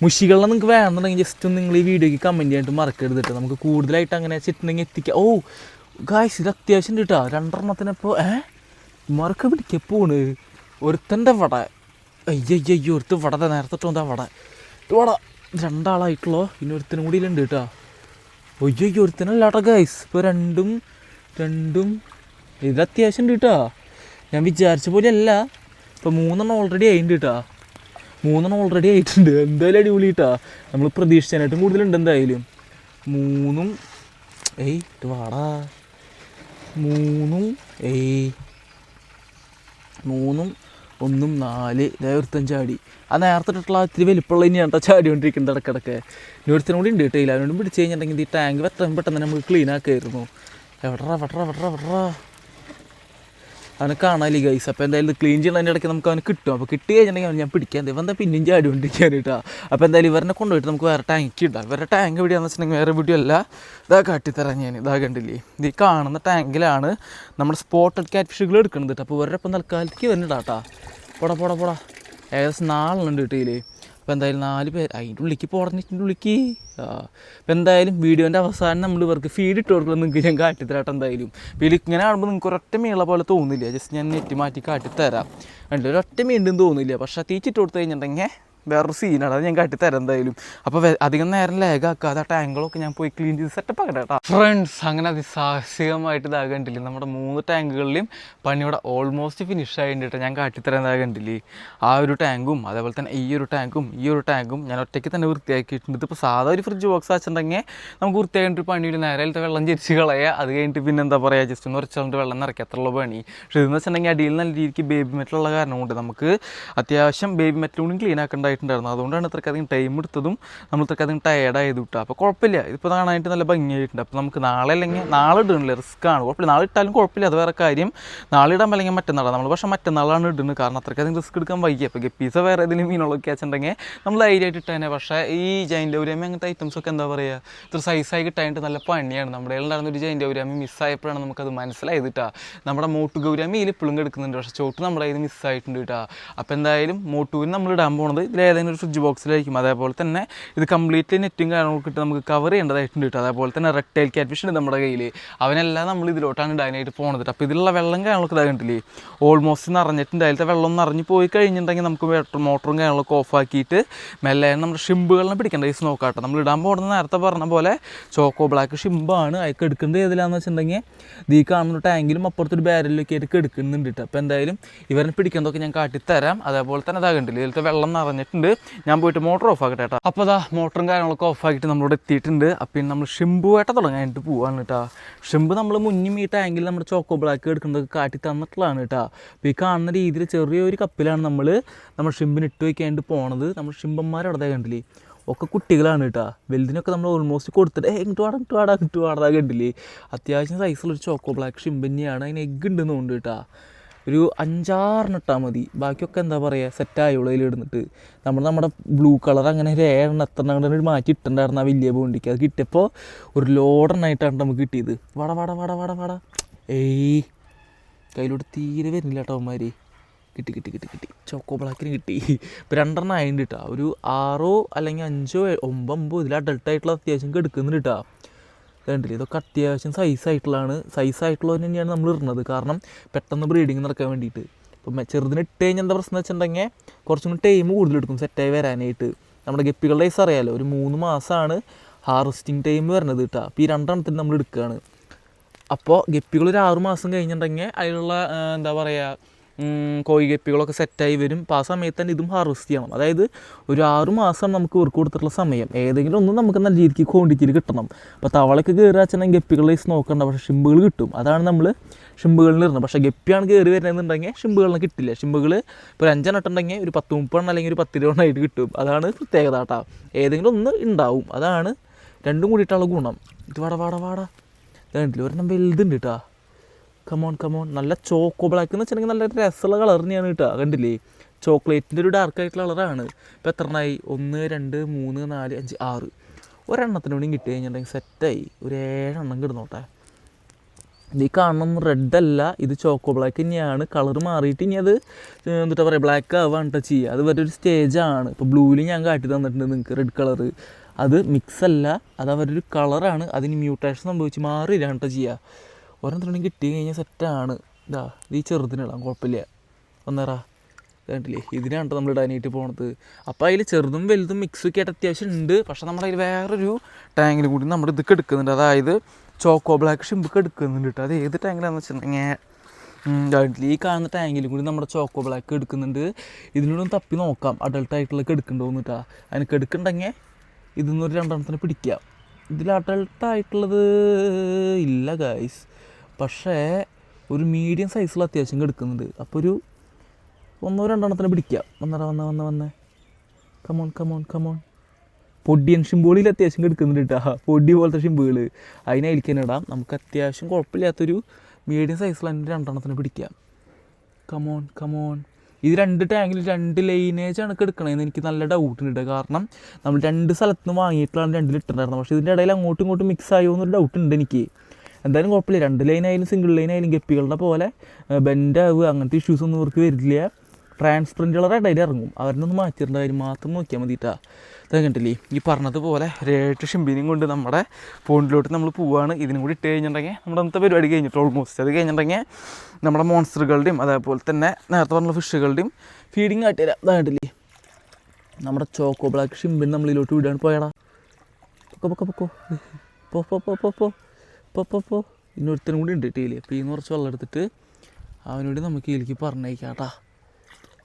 മുഷികളെ നിങ്ങൾക്ക് വേണമെന്നുണ്ടെങ്കിൽ ജസ്റ്റ് ഒന്ന് നിങ്ങൾ ഈ വീഡിയോയ്ക്ക് കമന്റ് ചെയ്തിട്ട് മറക്കരുത് കേട്ടോ. നമുക്ക് കൂടുതലായിട്ട് അങ്ങനെ ചിട്ടുണ്ടെങ്കിൽ എത്തിക്കാം. ഓ ഗായ്സ് ഇത് അത്യാവശ്യം കിട്ടാ രണ്ടെണ്ണത്തിനിപ്പോൾ ഏ? മറക്ക പിടിക്കുക പോണ്. ഒരുത്തന്റെ വട. അയ്യയ്യോ ഒരുത്ത വട നേരത്തെ എന്താ വട. വട. രണ്ടാളായിട്ടുള്ളോ? ഇനി ഒരുത്തനും കൂടി ഉണ്ട് കേട്ടോ ഒയ്യോ ഒരുത്തനല്ലാട്ടോ ഗൈസ് ഇപ്പോൾ രണ്ടും രണ്ടും. ഇത് അത്യാവശ്യം കേട്ടോ ഞാൻ വിചാരിച്ച പോലെ അല്ല. ഇപ്പോൾ മൂന്നെണ്ണം ഓൾറെഡി ആയിട്ടുണ്ട് കേട്ടോ മൂന്നെണ്ണം ഓൾറെഡി ആയിട്ടുണ്ട്. എന്തായാലും അടിപൊളി കേട്ടോ നമ്മൾ പ്രതീക്ഷിച്ചതിനായിട്ടും കൂടുതലുണ്ട് എന്തായാലും. മൂന്നും. ഏയ് വാടാ. മൂന്നും ഏയ് മൂന്നും ഒന്നും നാല്. ഒരുത്തൻ ചാടി. ആ നേരത്തെ ഇട്ടിട്ടുള്ള ഇത്തിരി വലിപ്പമുള്ള ഇനി കേട്ടോ ചാടി കൊണ്ടിരിക്കുന്നത് ഇടക്കിടക്ക്. ഇനി കൂടി ഉണ്ട് കേട്ടോ. അതിനോടും പിടിച്ച് കഴിഞ്ഞിട്ടുണ്ടെങ്കിൽ ഈ ടാങ്ക് പെട്ടെന്ന് പെട്ടെന്ന് നമുക്ക് ക്ലീൻ ആക്കായിരുന്നു. എവിടറ വെട്ടറ വെട്ടറ എവിടറ? അവനെ കാണാല്ലേ ഗൈസ് അപ്പോൾ എന്തായാലും ഇത് ക്ലീൻ ചെയ്യുന്നതിന്റെ ഇടയ്ക്ക് നമുക്ക് അവന് കിട്ടും. അപ്പോൾ കിട്ടി കഴിഞ്ഞിട്ടുണ്ടെങ്കിൽ ഞാൻ പിടിക്കാൻ ഇവൻ എന്താ പിന്നെയും ചാടി കൊണ്ടിരിക്കാൻ കേട്ടോ. അപ്പോൾ എന്തായാലും ഇവരെ കൊണ്ടുപോയിട്ട് നമുക്ക് വേറെ ടാങ്ക് ഇടാം. ഇവരുടെ ടാങ്ക് എവിടെയാണെന്ന് വെച്ചിട്ടുണ്ടെങ്കിൽ വേറെ വീഡിയോ അല്ല. ഇതാ കാട്ടിത്തരാം ഞാൻ ഇതാ കണ്ടില്ലേ? ഈ കാണുന്ന ടാങ്കിലാണ് നമ്മുടെ സ്പോട്ടഡ് ക്യാറ്റ് ഫിഷുകൾ എടുക്കുന്നത് അപ്പോൾ ഇവരുടെ ഇപ്പം തൽക്കാലത്തേക്ക് വരുന്നുണ്ടാട്ടാ പോടാ പോടാ പോടാ. ഏകദേശം നാലെണ്ണം കിട്ടിയില്ലേ അപ്പോൾ എന്തായാലും നാല് പേര് അതിന്റെ ഉള്ളിക്ക് പോടഞ്ഞിട്ടിന്റെ ഉള്ളിക്ക്. അപ്പോൾ എന്തായാലും വീഡിയോന്റെ അവസാനം നമ്മൾ ഇവർക്ക് ഫീഡ് ഇട്ട് കൊടുക്കണം നിങ്ങൾക്ക് ഞാൻ കാട്ടിത്തരാട്ടെ എന്തായാലും. പിന്നെ ഇങ്ങനെ കാണുമ്പോൾ നിങ്ങൾക്ക് ഒരൊറ്റ മീനുള്ള പോലെ തോന്നില്ല. ജസ്റ്റ് ഞാൻ നെറ്റ് മാറ്റി കാട്ടിത്തരാം. അതിന്റെ ഒരൊറ്റ മീണ്ടും തോന്നില്ല. പക്ഷേ തീച്ചിട്ട് കൊടുത്തു കഴിഞ്ഞിട്ടുണ്ടെങ്കിൽ വേറൊരു സീനാണ് അത് ഞാൻ കാട്ടിത്തരാം എന്തായാലും. അപ്പോൾ അധികം നേരം ലാഗാക്കാതെ ആ ടാങ്കുകളൊക്കെ ഞാൻ പോയി ക്ലീൻ ചെയ്ത് സെറ്റപ്പ് ആക്കട്ടെ കേട്ടോ ഫ്രണ്ട്സ് അങ്ങനെ അതിസാഹസികമായിട്ട് ഇതാ കണ്ടില്ലേ? നമ്മുടെ മൂന്ന് ടാങ്കുകളിലും പണിയുടെ ഓൾമോസ്റ്റ് ഫിനിഷ് ആയിട്ട് ഞാൻ കാട്ടിത്തരാൻ ഇതാ കണ്ടില്ലേ? ആ ഒരു ടാങ്കും അതേപോലെ തന്നെ ഈ ഒരു ടാങ്കും ഈ ഒരു ടാങ്കും ഞാൻ ഒറ്റയ്ക്ക് തന്നെ വൃത്തിയാക്കിയിട്ടുണ്ട്. ഇതിപ്പോൾ സാധാ ഒരു ഫ്രിഡ്ജ് ബോക്സ് വെച്ചിട്ടുണ്ടെങ്കിൽ നമുക്ക് വൃത്തിയായിട്ട് പണിയിൽ നേരത്തെ വെള്ളം ചരിച്ച് കളയുക അത് കഴിഞ്ഞിട്ട് പിന്നെ എന്താ പറയുക ജസ്റ്റ് ഒന്ന് ഉറച്ചുകൊണ്ട് വെള്ളം നിറയ്ക്കുക അത്രയുള്ള പണി. പക്ഷേ ഇതെന്ന് വെച്ചിട്ടുണ്ടെങ്കിൽ അടിയിൽ നല്ല രീതിക്ക് ബേബി മെറ്റലുള്ള കാരണം കൊണ്ട് നമുക്ക് അത്യാവശ്യം ബേബി മെറ്റൽ കൂടി ക്ലീൻ ആക്കേണ്ടതായിട്ടുണ്ടായിരുന്നു അതുകൊണ്ടാണ് ഇത്രക്കധികം ടൈം എടുത്തതും നമ്മൾ ഇത്രക്കധികം ടയർഡ് ആയത് കിട്ടുക അപ്പോൾ കുഴപ്പമില്ല. ഇതിപ്പോൾ കാണാനായിട്ട് നല്ല ഭംഗിയായിട്ടുണ്ട്. അപ്പോൾ നമുക്ക് നാളെ അല്ലെങ്കിൽ നാളെ ഇടണില്ല. റിസ്ക് ആണ്. കുഴപ്പമില്ല. നാളെ ഇട്ടാലും കുഴപ്പമില്ല. അത് വേറെ കാര്യം. നാളെ ഇടാൻ അല്ലെങ്കിൽ മറ്റന്നാളാണ് നമ്മൾ. പക്ഷേ മറ്റന്നാളാണ് ഇടുന്നത്. കാരണം അത്രക്കധികം റിസ്ക് എടുക്കാൻ വൈകി അപ്പോൾ ഗപ്പീസ വേറെ ഏതെങ്കിലും മീനുകളൊക്കെ വെച്ചിട്ടുണ്ടെങ്കിൽ നമ്മൾ ധൈര്യമായിട്ട് ഇട്ടേനെ പക്ഷേ ഈ ജൈന്റെ ഔരാമി അങ്ങനത്തെ ഐറ്റംസ് ഒക്കെ എന്താ പറയുക ഇത്ര സൈസായി കിട്ടാനായിട്ട് നല്ല പണിയാണ്. നമ്മുടെ ഉണ്ടായിരുന്ന ഒരു ജൈന്റെ ഔരാമി മിസ്സായപ്പോഴാണ് നമുക്കത് മനസ്സിലായത് കേട്ടോ നമ്മുടെ മോട്ടു ഇതിൽ ഇപ്പോഴും കിടക്കുന്നുണ്ട്. പക്ഷേ ചോട്ട് നമ്മുടെ ഇത് മിസ്സായിട്ടുണ്ട് കേട്ടോ അപ്പോൾ എന്തായാലും മോട്ടൂവിന് നമ്മൾ ഇടാൻ പോണത് ഇതിൽ ഏതെങ്കിലും ഒരു ഫ്രിഡ്ജ് ബോക്സിലായിരിക്കും അതേപോലെ തന്നെ ഇത് കംപ്ലീറ്റ്ലി നെറ്റും കാര്യങ്ങളൊക്കെ ഇട്ട് നമുക്ക് കവർ ചെയ്യേണ്ടതായിട്ടുണ്ട് കേട്ടോ അതേപോലെ തന്നെ റെക്ടൈൽ ടൈൽ ക്യാറ്റ് ഉണ്ട് നമ്മുടെ കയ്യിൽ അവനെല്ലാം നമ്മൾ ഇതിലോട്ടാണ് ഡൈനായിട്ട് പോകുന്നത് അപ്പോൾ ഇതിലുള്ള വെള്ളം കാര്യങ്ങളൊക്കെ ഇതാ കണ്ടില്ലേ? ഓൾമോസ്റ്റ് നിറഞ്ഞിട്ടുണ്ട്. അതിലത്തെ വെള്ളം നിറഞ്ഞ് പോയി കഴിഞ്ഞിട്ടുണ്ടെങ്കിൽ നമുക്ക് മോട്ടറും കാര്യങ്ങളൊക്കെ ഓഫാക്കിയിട്ട് മെല്ലെ നമ്മുടെ ഷിമ്പുകളിനെ പിടിക്കേണ്ട കേസ് നോക്കാം കേട്ടോ നമ്മൾ ഇടാൻ പോകുന്നത് നേരത്തെ പറഞ്ഞ പോലെ ചോക്കോ ബ്ലാക്ക് ഷിമ്പാണ് അതിൽ എടുക്കേണ്ടത് ഏതിലാന്ന് വെച്ചിട്ടുണ്ടെങ്കിൽ ഈ കാണുന്ന ടാങ്കിലും അപ്പുറത്തൊരു ബാരലിലൊക്കെ ആയിട്ട് എടുക്കുന്നുണ്ട് കേട്ടോ അപ്പോൾ എന്തായാലും ഇവരെ പിടിക്കുന്നതൊക്കെ ഞാൻ കാട്ടിത്തരാം. അതേപോലെ തന്നെ അതാ കണ്ടില്ല? ഇതിലത്തെ വെള്ളം നിറഞ്ഞിട്ടുണ്ട് ഞാൻ പോയിട്ട് മോട്ടർ ഓഫ് ആക്കട്ടെ കേട്ടോ അപ്പോൾ അതാ മോട്ടറും കാര്യങ്ങളൊക്കെ ഓഫ് ആക്കിയിട്ട് എത്തിയിട്ടുണ്ട്. അപ്പം നമ്മൾ ഷിംബു വേട്ട തുടങ്ങാനായിട്ട് പോവാണ് കേട്ടോ ഷിംബ് നമ്മൾ മുന്നിൽ ഈ ടാങ്കിൽ നമ്മൾ ചോക്കോ ബ്ലാക്ക് എടുക്കുന്നതൊക്കെ കാട്ടി തന്നിട്ടുള്ളതാണ് കേട്ടോ അപ്പോൾ ഈ കാണുന്ന രീതിയിൽ ചെറിയൊരു കപ്പിലാണ് നമ്മൾ നമ്മൾ ഷിംബിന് ഇട്ട് വയ്ക്കാണ്ട് പോണത്. നമ്മൾ ഷിംബന്മാരവിടെ കണ്ടില്ലേ? ഒക്കെ കുട്ടികളാണ് കേട്ടോ വലുതിനൊക്കെ നമ്മൾ ഓൾമോസ്റ്റ് കൊടുത്തിട്ട് ഇങ്ങോട്ട് വാടാ ഇങ്ങോട്ട് വാടാ ഇങ്ങോട്ട് വാടാ കണ്ടില്ലേ? അത്യാവശ്യം സൈസുള്ളൊരു ചോക്കോ ബ്ലാക്ക് ഷിംബന്നെയാണ് അതിന് എഗ്ഗ് ഉണ്ടെന്ന് തോന്നുന്നു കേട്ടോ ഒരു അഞ്ചാറെണ്ണം ഇട്ടാൽ മതി. ബാക്കിയൊക്കെ എന്താ പറയുക സെറ്റായി ഉള്ളതിൽ ഇടുന്നിട്ട്. നമ്മൾ നമ്മുടെ ബ്ലൂ കളർ അങ്ങനെ ഒരു ഏഴെണ്ണം എത്ര എണ്ണം മാറ്റി ഇട്ടുണ്ടായിരുന്നു ആ വലിയ ബോണ്ടിക്ക്. അത് കിട്ടിയപ്പോൾ ഒരു ലോഡെണ്ണായിട്ടാണ് നമുക്ക് കിട്ടിയത്. വട വട വട വട വട. ഏയ് കയ്യിലോട്ട് തീരെ വരുന്നില്ല കേട്ടോ അവന്മാർ കിട്ടി കിട്ടി കിട്ടി കിട്ടി. ചോക്കോ ബ്ലാക്കിന് കിട്ടി. ഇപ്പോൾ രണ്ടെണ്ണം ആയിട്ട് കേട്ടോ ഒരു ആറോ അല്ലെങ്കിൽ അഞ്ചോ ഒമ്പത് ഇതിൽ അഡൾട്ട് ആയിട്ടുള്ള അത്യാവശ്യം കെടുക്കുന്നുണ്ട് കേട്ടോ കണ്ടില്ലേ? ഇതൊക്കെ അത്യാവശ്യം സൈസ് ആയിട്ടുള്ളതാണ്. സൈസ് ആയിട്ടുള്ളത് തന്നെയാണ് നമ്മൾ ഇടുന്നത്. കാരണം പെട്ടെന്ന് ബ്രീഡിങ് നടക്കാൻ വേണ്ടിയിട്ട്. ഇപ്പം ചെറുതിന് ഇട്ട് കഴിഞ്ഞാൽ എന്താ പ്രശ്നം വെച്ചിട്ടുണ്ടെങ്കിൽ കുറച്ചും കൂടി ടൈം കൂടുതലെടുക്കും സെറ്റായി വരാനായിട്ട്. നമ്മുടെ ഗപ്പികളുടെ സൈസ് അറിയാമല്ലോ ഒരു മൂന്ന് മാസമാണ് ഹാർവസ്റ്റിംഗ് ടൈം വരുന്നത് കേട്ടോ അപ്പോൾ ഈ രണ്ടെണ്ണത്തിന് നമ്മൾ എടുക്കുകയാണ്. അപ്പോൾ ഗപ്പികൾ ഒരു ആറ് മാസം കഴിഞ്ഞിട്ടുണ്ടെങ്കിൽ അതിലുള്ള എന്താ പറയുക കോഴി ഗപ്പികളൊക്കെ സെറ്റായി വരും. അപ്പോൾ ആ സമയത്ത് തന്നെ ഇതും ഹാർവെസ്റ്റ് ചെയ്യണം. അതായത് ഒരു ആറു മാസം നമുക്ക് ഇവർക്ക് കൊടുത്തിട്ടുള്ള സമയം. ഏതെങ്കിലും ഒന്നും നമുക്ക് നല്ല രീതിക്ക് ക്വാണ്ടിറ്റിയിൽ കിട്ടണം. അപ്പോൾ തവളക്ക് കയറി അച്ഛനും ഗപ്പികളേസ് നോക്കണ്ട. പക്ഷേ ഷിമ്പുകൾ കിട്ടും. അതാണ് നമ്മൾ ഷിമ്പുകളിൽ ഇരുന്നത് പക്ഷേ ഗപ്പിയാണ് കയറി വരുന്നതെന്നുണ്ടെങ്കിൽ ഷിമ്പുകളിനെ കിട്ടില്ല. ഷിമ്പുകൾ ഇപ്പോൾ ഒരു അഞ്ചെണ്ണം ഇട്ടുണ്ടെങ്കിൽ ഒരു പത്ത് മുപ്പെണ്ണം അല്ലെങ്കിൽ ഒരു പത്തിരി എണ്ണം ആയിട്ട് കിട്ടും. അതാണ് പ്രത്യേകത കേട്ടോ. ഏതെങ്കിലും ഒന്ന് ഉണ്ടാവും. അതാണ് രണ്ടും കൂടിയിട്ടുള്ള ഗുണം. ഇത് വാടാ വാടാ വാടാ. കണ്ടില്ല? ഒരെണ്ണം വലുതുണ്ട് കേട്ടോ. കമോൺ കമോൺ നല്ല ചോക്കോ ബ്ലാക്ക് എന്ന് വെച്ചിട്ടുണ്ടെങ്കിൽ നല്ല രസമുള്ള കളർ തന്നെയാണ് കേട്ടോ. കണ്ടില്ലേ? ചോക്ലേറ്റിന്റെ ഒരു ഡാർക്ക് ആയിട്ടുള്ള കളറാണ് ഇപ്പോൾ എത്ര എണ്ണമായി ഒന്ന് രണ്ട് മൂന്ന് നാല് അഞ്ച് ആറ്. ഒരെണ്ണത്തിനോടും കിട്ടി കഴിഞ്ഞിട്ടുണ്ടെങ്കിൽ സെറ്റായി ഒരു ഏഴെണ്ണം കിടന്നോട്ടെ. ഈ കാണുന്ന റെഡ് അല്ല ഇത് ചോക്കോ ബ്ലാക്ക് തന്നെയാണ്. കളർ മാറിയിട്ട് ഇനി അത് എന്താ പറയുക ബ്ലാക്ക് ആവാണ് കേട്ടോ ചെയ്യുക അത് വേറെ ഒരു സ്റ്റേജാണ് ഇപ്പോൾ ബ്ലൂവിൽ ഞാൻ കാട്ടി തന്നിട്ടുണ്ട് നിങ്ങൾക്ക് റെഡ് കളർ അത് മിക്സ് അല്ല അത് അവരൊരു കളറാണ് അതിന് മ്യൂട്ടേഷൻ സംഭവിച്ച് മാറിയില്ലാണ് കേട്ടോ ചെയ്യുക ഓരോരുത്തരും കിട്ടി കഴിഞ്ഞാൽ സെറ്റാണ്. ഇതാ ഈ ചെറുതിനിടാം കുഴപ്പമില്ല. ഒന്നേറാ. കണ്ടില്ലേ? ഇതിനാണ് നമ്മൾ ഇടാനായിട്ട് പോണത്. അപ്പോൾ അതിൽ ചെറുതും വലുതും മിക്സ് ഒക്കെ ആയിട്ട് അത്യാവശ്യം ഉണ്ട്. പക്ഷേ നമ്മുടെ അതിൽ വേറൊരു ടാങ്കിൽ കൂടി നമ്മൾ ഇതൊക്കെ എടുക്കുന്നുണ്ട്. അതായത് ചോക്കോ ബ്ലാക്ക് ഷിമ്പൊക്കെ എടുക്കുന്നുണ്ട് കേട്ടോ അത് ഏത് ടാങ്കിലാണെന്ന് വെച്ചിട്ടുണ്ടെങ്കിൽ ഈ കാണുന്ന ടാങ്കിലും കൂടി നമ്മുടെ ചോക്കോ ബ്ലാക്ക് എടുക്കുന്നുണ്ട്. ഇതിനോടൊന്ന് തപ്പി നോക്കാം. അഡൾട്ട് ആയിട്ടുള്ളതൊക്കെ എടുക്കണ്ടോന്ന് കേട്ടോ അതിനൊക്കെ എടുക്കണ്ടെങ്കിൽ ഇതിൽ നിന്നൊരു രണ്ടെണ്ണത്തിന് പിടിക്കാം. ഇതിൽ അഡൾട്ടായിട്ടുള്ളത് ഇല്ല ഗൈസ് പക്ഷേ ഒരു മീഡിയം സൈസിൽ അത്യാവശ്യം എടുക്കുന്നുണ്ട് അപ്പോൾ ഒരു ഒന്നോ രണ്ടെണ്ണത്തിന് പിടിക്കാം. വന്നട വന്ന വന്ന വന്നേ. Come on come on come on Podiyan ഷിമ്പുകളിൽ അത്യാവശ്യം എടുക്കുന്നുണ്ട് കേട്ടോ പൊടി പോലത്തെ ഷിമ്പുകൾ അതിനെ തന്നെ ഇടാം നമുക്ക് അത്യാവശ്യം കുഴപ്പമില്ലാത്തൊരു മീഡിയം സൈസിൽ അതിന്റെ രണ്ടെണ്ണത്തിന് പിടിക്കാം. കമോൺ കമോൺ ഇത് രണ്ട് ടാങ്കിൽ രണ്ട് ലൈനേജ് ആണ് എടുക്കണതെന്ന് എനിക്ക് നല്ല ഡൗട്ട് ഉണ്ട് കാരണം നമ്മൾ രണ്ട് സ്ഥലത്ത് നിന്ന് രണ്ട് രണ്ടിൽ ഉണ്ടായിരുന്നത്. പക്ഷേ ഇതിന്റെ ഇടയിൽ അങ്ങോട്ടും ഇങ്ങോട്ടും മിക്സ് ആയോ എന്നൊരു ഡൗട്ട് ഉണ്ട് എനിക്ക്. എന്തായാലും കുഴപ്പമില്ല. രണ്ട് ലൈൻ ആയാലും സിംഗിൾ ലൈൻ ആയാലും ഗപ്പികളുടെ പോലെ ബെൻഡാവുക അങ്ങനത്തെ ഇഷ്യൂസ് ഒന്നും ഇവർക്ക് വരില്ല. ട്രാൻസ്പെറന്റുകളെ ഇടയിൽ ഇറങ്ങും. അവരിനൊന്ന് മാറ്റിയിട്ടുണ്ട് കാര്യം മാത്രം നോക്കിയാൽ മതിട്ടാ കണ്ടില്ലേ? ഈ പറഞ്ഞതുപോലെ രേട്ട് ഷിമ്പിനെയും കൊണ്ട് നമ്മുടെ ഫോണിലോട്ട് നമ്മൾ പോവുകയാണ് ഇതിനും കൂടി ഇട്ട് കഴിഞ്ഞിട്ടുണ്ടെങ്കിൽ നമ്മുടെ അന്നത്തെ പരിപാടി കഴിഞ്ഞിട്ട് ഓൾമോസ്റ്റ് അത് കഴിഞ്ഞിട്ടുണ്ടെങ്കിൽ നമ്മുടെ മോൺസ്റ്ററുകളുടെയും അതേപോലെ തന്നെ നേരത്തെ പറഞ്ഞ ഫിഷുകളുടെയും ഫീഡിങ് ആയിട്ട് തരാം. കണ്ടില്ലേ? നമ്മുടെ ചോക്കോ ബ്ലാക്ക് ഷിംബിൻ നമ്മളിലോട്ട് വിടാൻ പോയടാ. പൊക്കോ പൊക്കോ പൊക്കോ. പോ പോ പോ പോ. പോ പോ ഇന്നൊരുത്തനും കൂടി ഉണ്ട് ടീൽ. അപ്പോൾ ഈ കുറച്ച് വെള്ളം എടുത്തിട്ട് അവനോട് നമുക്ക് ഇതിലേക്ക് പറഞ്ഞേക്കാം കേട്ടാ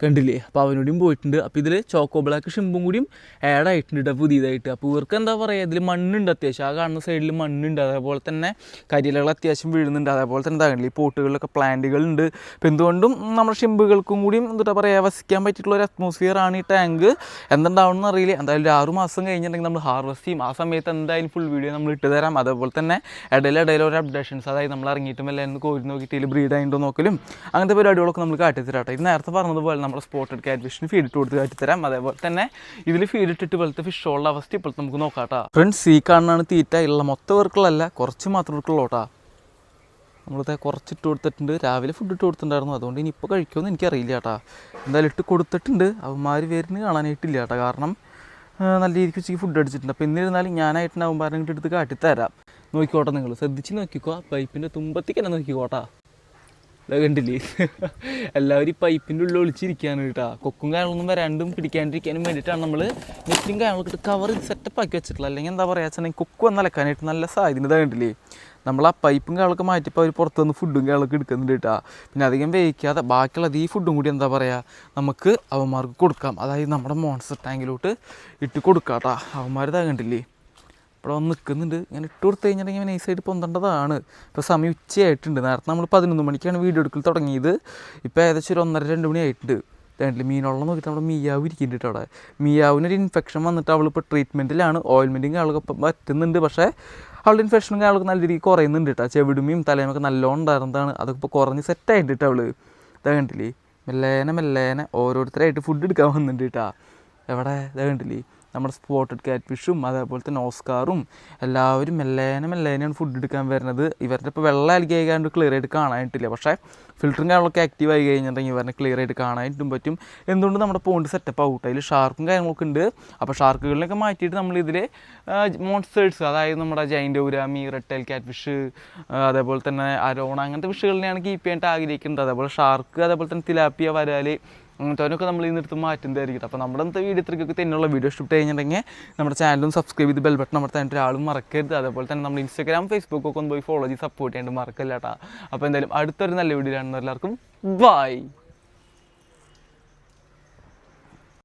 കണ്ടില്ലേ? അപ്പോൾ അവനോടും പോയിട്ടുണ്ട്. അപ്പോൾ ഇതിൽ ചോക്കോ ബ്ലാക്ക് ഷിമ്പും കൂടിയും ആഡ് ആയിട്ടുണ്ട് കേട്ടോ പുതിയതായിട്ട്. അപ്പോൾ ഇവർക്ക് എന്താ പറയുക ഇതിൽ മണ്ണുണ്ട് അത്യാവശ്യം. ആ കാണുന്ന സൈഡിൽ മണ്ണുണ്ട്. അതേപോലെ തന്നെ കരിയിലകൾ അത്യാവശ്യം വീഴുന്നുണ്ട്. അതേപോലെ തന്നെ എന്താ കണ്ടില്ലേ ഈ പോട്ടുകളിലൊക്കെ പ്ലാന്റുകളുണ്ട്. അപ്പോൾ എന്തുകൊണ്ടും നമ്മുടെ ഷിമ്പുകൾക്കും കൂടിയും എന്താ പറയുക വസിക്കാൻ പറ്റിയിട്ടുള്ള ഒരു അറ്റ്മോസ്ഫിയർ ആണ് ഈ ടാങ്ക് എന്തുണ്ടാവണമെന്ന് അറിയില്ല. എന്തായാലും ഒരു ആറു മാസം കഴിഞ്ഞിട്ടുണ്ടെങ്കിൽ നമ്മൾ ഹാർവെസ്റ്റ് ചെയ്യും. ആ സമയത്ത് എന്തായാലും ഫുൾ വീഡിയോ നമ്മൾ ഇട്ട് തരാം. അതേപോലെ തന്നെ ഇടയിൽ ഇടയിൽ അപ്ഡേഷൻസ് അതായത് നമ്മൾ ഇറങ്ങിയിട്ടും എല്ലാം കോരി നോക്കിയിട്ട് ബ്രീഡ് ആയിട്ടുണ്ടോ നോക്കലും അങ്ങനത്തെ പരിപാടികളൊക്കെ നമ്മൾ കാട്ടിത്തരാട്ടെ ഇത് നേരത്തെ പറഞ്ഞതുപോലെ നമ്മുടെ സ്പോട്ടഡ് ക്യാറ്റ് ഫിഷിന് ഫീഡ് ഇട്ട് കൊടുത്ത് കാറ്റിത്തരാം അതേപോലെ തന്നെ ഇതിൽ ഫീഡ് ഇട്ടിട്ട് പോലത്തെ ഫിഷുള്ള അവസ്ഥ ഇപ്പോഴത്തെ നമുക്ക് നോക്കാം കേട്ടോ ഫ്രണ്ട്സ് ഈ കാണുന്നതാണ് തീറ്റ. ഉള്ള മൊത്തം വർക്കുകളല്ല കുറച്ച് മാത്രം എടുക്കുള്ളൂട്ടാ നമ്മളിത് കുറച്ച് ഇട്ട് കൊടുത്തിട്ടുണ്ട്. രാവിലെ ഫുഡ് ഇട്ട് കൊടുത്തിട്ടുണ്ടായിരുന്നു. അതുകൊണ്ട് ഇനി ഇപ്പോൾ കഴിക്കുമെന്ന് എനിക്കറിയില്ല ചേട്ടാ എന്തായാലും ഇട്ട് കൊടുത്തിട്ടുണ്ട്. അവന്മാർ പേരിന് കാണാനായിട്ടില്ല ചേട്ടാ കാരണം നല്ല രീതിക്ക് ഉച്ചയ്ക്ക് ഫുഡ് അടിച്ചിട്ടുണ്ട്. അപ്പോൾ എന്നിരുന്നാലും ഞാനായിട്ടുണ്ടാവുമ്പോൾ അവന്മാരെ എടുത്ത് കാട്ടിത്തരാം നോക്കിക്കോട്ടെ നിങ്ങൾ ശ്രദ്ധിച്ച് നോക്കിക്കോ. പൈപ്പിന്റെ തുമ്പത്തേക്ക് തന്നെ നോക്കിക്കോട്ടാ കണ്ടില്ലേ? എല്ലാവരും ഈ പൈപ്പിന്റെ ഉള്ളിൽ ഒളിച്ചിരിക്കുകയാണ് കേട്ടോ. കൊക്കും കാര്യങ്ങളൊന്നും വരാണ്ടും പിടിക്കാണ്ടിരിക്കാനും വേണ്ടിയിട്ടാണ് നമ്മൾ നെറ്റും ഇട്ട് കവർ സെറ്റപ്പ് ആക്കി വെച്ചിട്ടുള്ളത്. അല്ലെങ്കിൽ എന്താ പറയുക വെച്ചാൽ കൊക്ക് വന്ന് അലക്കാനായിട്ട് നല്ല സാധ്യത കണ്ടില്ലേ? നമ്മൾ ആ പൈപ്പും കാളൊക്കെ മാറ്റിയപ്പോൾ അവർ പുറത്ത് നിന്ന് ഫുഡും കാളൊക്കെ എടുക്കുന്നുണ്ട് കേട്ടോ. പിന്നെ അധികം വേവിക്കാതെ ബാക്കിയുള്ളത് ഈ ഫുഡും കൂടി എന്താ പറയുക നമുക്ക് അവന്മാർക്ക് കൊടുക്കാം. അതായത് നമ്മുടെ മോൺസ്റ്റർ ടാങ്കിലോട്ട് ഇട്ട് കൊടുക്കാം കേട്ടോ. അവന്മാർ ഇതാ കണ്ടില്ലേ? ഇവിടെ വന്ന് നിൽക്കുന്നുണ്ട്. ഇങ്ങനെ ഇട്ട് കൊടുത്തു കഴിഞ്ഞിട്ടുണ്ടെങ്കിൽ നൈസായിട്ട് പൊന്തേണ്ടതാണ്. ഇപ്പോൾ സമയം ഉച്ചയായിട്ടുണ്ട്. നേരത്തെ നമ്മൾ പതിനൊന്ന് മണിക്കാണ് വീഡിയോ എടുക്കൽ തുടങ്ങിയത്. ഇപ്പോൾ ഏകദേശം ഒരു ഒന്നര രണ്ട് മണി ആയിട്ടുണ്ട് രണ്ടിൽ മീനുള്ള നോക്കിയിട്ട് നമ്മൾ മിയാവ് ഇരിക്കുന്നുണ്ട് അവിടെ. മിയാവിനൊരു ഇൻഫെക്ഷൻ വന്നിട്ട് അവളിപ്പോൾ ട്രീറ്റ്മെന്റിലാണ് ഓയിൽമെന്റും ഇപ്പം പറ്റുന്നുണ്ട്. പക്ഷേ അവളുടെ ഇൻഫെക്ഷനും കാര്യങ്ങളൊക്കെ നല്ല രീതിക്ക് കുറയുന്നുണ്ട് കേട്ടോ. ചെവിടുമയും തലയുമൊക്കെ നല്ലോണം ഉണ്ടായിരുന്നതാണ്. അതൊക്കെ ഇപ്പോൾ കുറഞ്ഞ് സെറ്റായിട്ട് കേട്ടോ അവൾ. ഇതാ കണ്ടില്ലേ? മെല്ലേനെ മെല്ലേനെ ഓരോരുത്തരായിട്ട് ഫുഡ് എടുക്കാൻ വന്നിട്ടുണ്ട് കേട്ടോ. എവിടെ? ഇതാ കണ്ടില്ലേ? നമ്മുടെ സ്പോട്ടഡ് കാറ്റ്ഫിഷും അതേപോലെ തന്നെ ഓസ്കാറും എല്ലാവരും മെല്ലേനെ മെല്ലേനെയാണ് ഫുഡ് എടുക്കാൻ വരുന്നത്. ഇവരുടെ ഇപ്പോൾ വെള്ളം അലക്കി ആയിക്കാണ്ട് ക്ലിയർ ആയിട്ട് കാണാനായിട്ടില്ല പക്ഷേ ഫിൽറ്ററും കാര്യങ്ങളൊക്കെ ആക്റ്റീവ് ആയി കഴിഞ്ഞിട്ടുണ്ടെങ്കിൽ ഇവരെ ക്ലിയർ ആയിട്ട് കാണാനായിട്ടും പറ്റും. എന്തുകൊണ്ട് നമ്മുടെ പോണ്ട് സെറ്റപ്പ് ഔട്ട് അതിൽ ഷാർക്കും കാര്യങ്ങളൊക്കെ ഉണ്ട്. അപ്പോൾ ഷാർക്കുകളിലൊക്കെ മാറ്റിയിട്ട് നമ്മൾ ഇതിൽ മോൺസ്റ്റേഴ്സ് അതായത് നമ്മുടെ ജൈന്റ് റെഡ് ടൈൽ കാറ്റ്ഫിഷ് അതേപോലെ തന്നെ അരോണ അങ്ങനത്തെ ഫിഷുകളിനെയാണ് കീപ്പ് ചെയ്യാനായിട്ട് ആഗ്രഹിക്കുന്നത്. അതേപോലെ ഷാർക്ക് അതേപോലെ തന്നെ തിലാപ്പിയ വരാൽ അങ്ങനത്തെ നമ്മൾ ഈ നിർത്തും മാറ്റുന്നതായിരിക്കും. അപ്പോൾ നമ്മുടെ ഇന്നത്തെ വീഡിയോ ഇത്രയ്ക്കൊക്കെ തന്നെയുള്ള വീഡിയോ ഷൂട്ട് കഴിഞ്ഞിട്ടുണ്ടെങ്കിൽ നമ്മുടെ ചാനലും സബ്സ്ക്രൈബ് ചെയ്ത് ബെൽ ബട്ടൺ തന്നെ ഒരാളും മറക്കരുത്. അതേപോലെ തന്നെ നമ്മൾ ഇൻസ്റ്റാഗ്രാം ഫേസ്ബുക്ക് ഒക്കെ ഒന്ന് പോയി ഫോളോ ചെയ്ത് സപ്പോർട്ട് ചെയ്യാണ്ട് മറക്കില്ല കേട്ടോ അപ്പോൾ എന്തായാലും അടുത്തൊരു നല്ല വീഡിയോ കാണുന്ന എല്ലാവർക്കും ബൈ